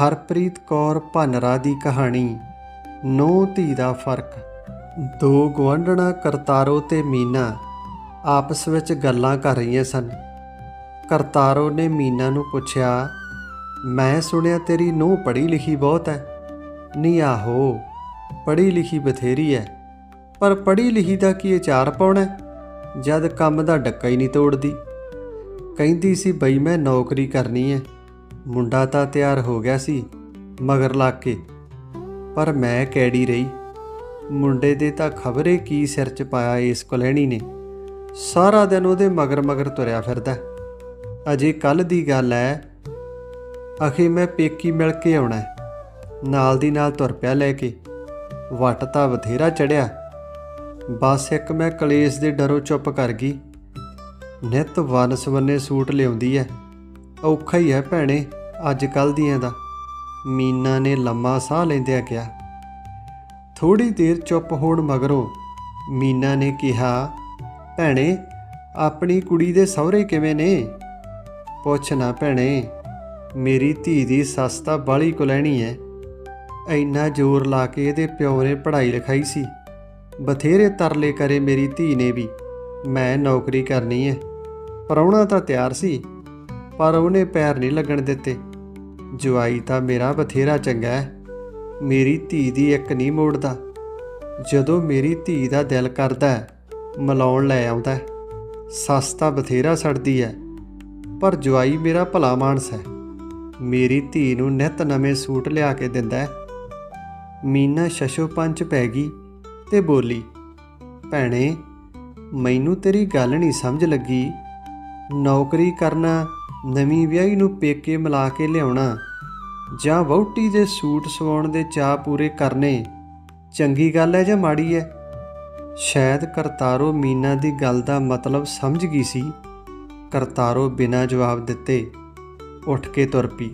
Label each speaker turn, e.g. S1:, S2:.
S1: ਹਰਪ੍ਰੀਤ ਕੌਰ ਭਨਰਾ ਦੀ ਕਹਾਣੀ। ਨੌ ਧੀ ਦਾ ਫ਼ਰਕ। ਦੋ ਗੁਆਂਢਣਾ ਕਰਤਾਰੋ ਤੇ ਮੀਨਾ ਆਪਸ ਵਿੱਚ ਗੱਲਾਂ ਕਰ ਰਹੀਆਂ ਸਨ। ਕਰਤਾਰੋ ਨੇ ਮੀਨਾ ਨੂੰ ਪੁੱਛਿਆ, ਮੈਂ ਸੁਣਿਆ ਤੇਰੀ ਨੂੰਹ ਪੜ੍ਹੀ ਲਿਖੀ ਬਹੁਤ ਹੈ ਨਹੀਂ ਆਹੋ, ਪੜ੍ਹੀ ਲਿਖੀ ਬਥੇਰੀ ਹੈ ਪਰ ਪੜ੍ਹੀ ਲਿਖੀ ਦਾ ਕੀ ਅਚਾਰ ਪਾਉਣਾ ਜਦ ਕੰਮ ਦਾ ਡੱਕਾ ਹੀ ਨਹੀਂ ਤੋੜਦੀ। ਕਹਿੰਦੀ ਸੀ, ਬਈ, ਮੈਂ ਨੌਕਰੀ ਕਰਨੀ ਹੈ ਮੁੰਡਾ ਤਾਂ ਤਿਆਰ ਹੋ ਗਿਆ ਸੀ, ਮਗਰ ਲੱਗ ਕੇ। ਪਰ ਮੈਂ ਕੈੜੀ ਰਹੀ। ਮੁੰਡੇ ਦੇ ਤਾਂ ਖਬਰੇ ਕੀ ਸਿਰ 'ਚ ਪਾਇਆ ਇਸ ਕੁਲਹਿਣੀ ਨੇ। ਸਾਰਾ ਦਿਨ ਉਹਦੇ ਮਗਰ ਮਗਰ ਤੁਰਿਆ ਫਿਰਦਾ। ਅਜੇ ਕੱਲ ਦੀ ਗੱਲ ਹੈ ਅਖੇ ਮੈਂ ਪੇਕੀ ਮਿਲ ਕੇ ਆਉਣਾ ਨਾਲ ਦੀ ਨਾਲ ਤੁਰ ਪਿਆ ਲੈ ਕੇ। ਵਟ ਤਾਂ ਬਥੇਰਾ ਚੜਿਆ। ਬਸ ਇੱਕ ਮੈਂ ਕਲੇਸ਼ ਦੇ ਡਰੋਂ ਚੁੱਪ ਕਰ ਗਈ। ਨਿਤ ਵਨ ਸਵੰਨੇ ਸੂਟ ਲਿਆਉਂਦੀ ਐ। ਔਖਾ ਹੀ ਹੈ ਭੈਣੇ, ਅੱਜ ਕੱਲ ਦੀਆਂ ਦਾ। ਮੀਨਾ ਨੇ ਲੰਮਾ ਸਾਹ ਲੈਂਦਿਆਂ ਕਿਹਾ। ਥੋੜੀ ਦੇਰ ਚੁੱਪ ਹੋਣ ਮਗਰੋਂ ਮੀਨਾ ਨੇ ਕਿਹਾ, ਭੈਣੇ, ਆਪਣੀ ਕੁੜੀ ਦੇ ਸਹੁਰੇ ਕਿਵੇਂ ਨੇ? ਪੁੱਛ ਨਾ ਭੈਣੇ, ਮੇਰੀ ਧੀ ਦੀ ਸੱਸ ਤਾਂ ਬਾਲੀ ਕੁਲੈਣੀ ਐ ਇੰਨਾ ਜ਼ੋਰ ਲਾ ਕੇ ਇਹਦੇ ਪਿਓ ਨੇ ਪੜ੍ਹਾਈ ਲਿਖਾਈ ਸੀ। ਬਥੇਰੇ ਤਰਲੇ ਕਰੇ ਮੇਰੀ ਧੀ ਨੇ ਵੀ। ਮੈਂ ਨੌਕਰੀ ਕਰਨੀ ਹੈ। ਪ੍ਰਾਹੁਣਾ ਤਾਂ ਤਿਆਰ ਸੀ। ਪਰ ਉਹਨੇ ਪੈਰ ਨਹੀਂ ਲੱਗਣ ਦਿੱਤੇ। ਜਵਾਈ ਤਾਂ ਮੇਰਾ ਬਥੇਰਾ ਚੰਗਾ ਹੈ। ਮੇਰੀ ਧੀ ਦੀ ਇੱਕ ਨਹੀਂ ਮੋੜਦਾ। ਜਦੋਂ ਮੇਰੀ ਧੀ ਦਾ ਦਿਲ ਕਰਦਾ ਹੈ, ਮਿਲਾਉਣ ਲੈ ਆਉਂਦਾ ਸੱਸ ਤਾਂ ਬਥੇਰਾ ਸੜਦੀ ਹੈ। ਪਰ ਜਵਾਈ ਮੇਰਾ ਭਲਾ ਮਾਨਸ ਹੈ। ਮੇਰੀ ਧੀ ਨੂੰ ਨਿਤ ਨਵੇਂ ਸੂਟ ਲਿਆ ਕੇ ਦਿੰਦਾ ਮੀਨਾ ਸ਼ਸ਼ੋ ਪੰਚ ਪੈ ਗਈ ਤੇ ਬੋਲੀ ਭੈਣੇ ਮੈਨੂੰ ਤੇਰੀ ਗੱਲ ਨਹੀਂ ਸਮਝ ਲੱਗੀ। ਨੌਕਰੀ ਕਰਨਾ ਨਵੀਂ ਵਿਆਹੀ ਨੂੰ ਪੇਕੇ ਮਿਲਾ ਕੇ ਲਿਆਉਣਾ ਜਾਂ ਵਹੁਟੀ ਦੇ ਸੂਟ ਸਵਾਉਣ ਦੇ ਚਾਹ ਪੂਰੇ ਕਰਨੇ, ਚੰਗੀ ਗੱਲ ਹੈ ਜਾਂ ਮਾੜੀ ਹੈ? ਸ਼ਾਇਦ ਕਰਤਾਰੋ ਮੀਨਾ ਦੀ ਗੱਲ ਦਾ ਮਤਲਬ ਸਮਝ ਗਈ ਸੀ। ਕਰਤਾਰੋ ਬਿਨਾਂ ਜਵਾਬ ਦਿੱਤੇ ਉੱਠ ਕੇ ਤੁਰ ਪਈ।